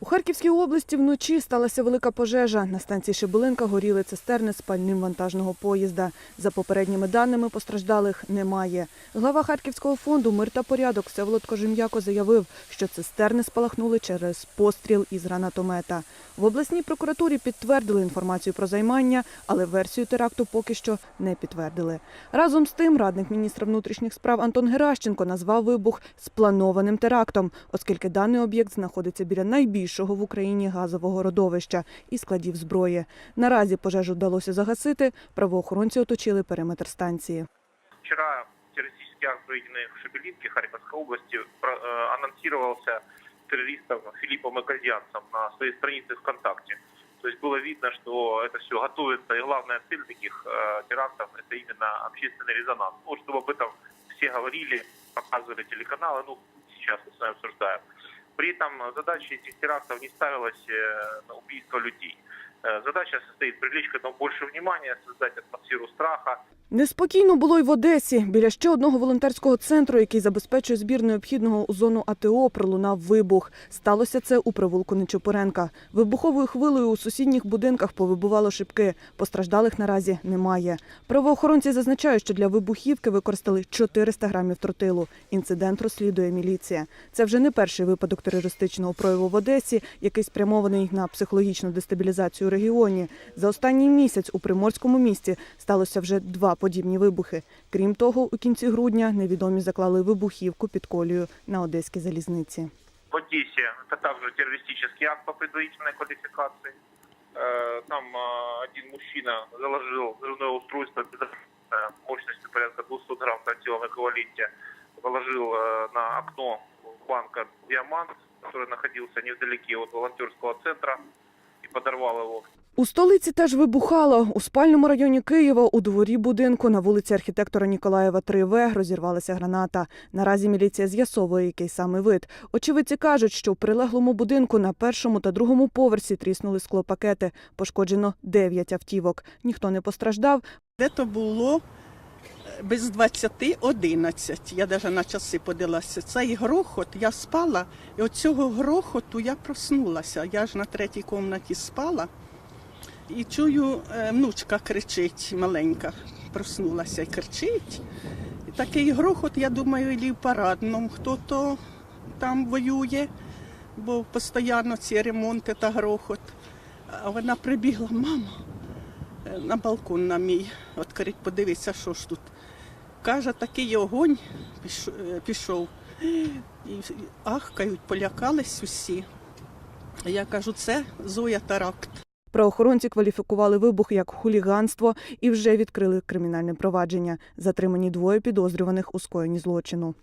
У Харківській області вночі сталася велика пожежа. На станції Шибулинка горіли цистерни з пальним вантажного поїзда. За попередніми даними постраждалих немає. Глава Харківського фонду «Мир та порядок» Всеволод Кожем'яко заявив, що цистерни спалахнули через постріл із гранатомета. В обласній прокуратурі підтвердили інформацію про займання, але версію теракту поки що не підтвердили. Разом з тим, радник міністра внутрішніх справ Антон Геращенко назвав вибух спланованим терактом, оскільки даний об'єкт знаходиться біля найбільшого в Україні газового родовища і складів зброї. Наразі пожежу вдалося загасити. Правоохоронці оточили периметр станції. Вчера террористический акт, проведенный в Шебелинке Харьковской области, про- э, анонсировался террористом Филиппом Эказианцем на своей странице ВКонтакте. То есть было видно, что это все готовится, и главная цель таких э, терактов – это именно общественный резонанс. Ну, чтобы об этом все говорили, показывали телеканалы, ну, сейчас мы с вами обсуждаем. При этом задача этих терактов не ставилась э, на убийство людей. Э, Задача состоит привлечь к этому больше внимания, создать атмосферу страха, Неспокійно було й в Одесі. Біля ще одного волонтерського центру, який забезпечує збір необхідного у зону АТО, пролунав вибух. Сталося це у провулку Нечопоренка. Вибуховою хвилею у сусідніх будинках повибувало шибки. Постраждалих наразі немає. Правоохоронці зазначають, що для вибухівки використали 400 грамів тротилу. Інцидент розслідує міліція. Це вже не перший випадок терористичного прояву в Одесі, який спрямований на психологічну дестабілізацію регіоні. За останній місяць у приморському місті сталося вже два подібні вибухи. Крім того, у кінці грудня невідомі заклали вибухівку під колію на одеській залізниці. В Одессе это также террористический акт по предварительной квалификации. Э, Там э, один мужчина заложил взрывное устройство безопасное мощностью порядка 200 грамм в тротиловом эквиваленте, положил э, на окно банка «Диамант», который находился невдалеке от волонтерского центра, и подорвал его. У столиці теж вибухало. У спальному районі Києва у дворі будинку на вулиці архітектора Ніколаєва 3В розірвалася граната. Наразі міліція з'ясовує, який саме вид. Очевидці кажуть, що в прилеглому будинку на першому та другому поверсі тріснули склопакети. Пошкоджено 9 автівок. Ніхто не постраждав. Де то було без 20-11. Я навіть на часи подивилася. Цей грохот, я спала, і від цього грохоту я проснулася. Я ж на третій кімнаті спала і чую, е, внучка кричить маленька. Проснулася і кричить. І такий грохот, я думаю, і в парадному хто-то там воює, бо постійно ці ремонти та грохот. А вона прибігла, мама на балкон на мій, відкрить, подивитися, що ж тут. Каже, такий огонь е, пішов. І ахкають, полякались усі. Я кажу, це Зоя теракт. Правоохоронці кваліфікували вибух як хуліганство і вже відкрили кримінальне провадження. Затримані двоє підозрюваних у скоєнні злочину.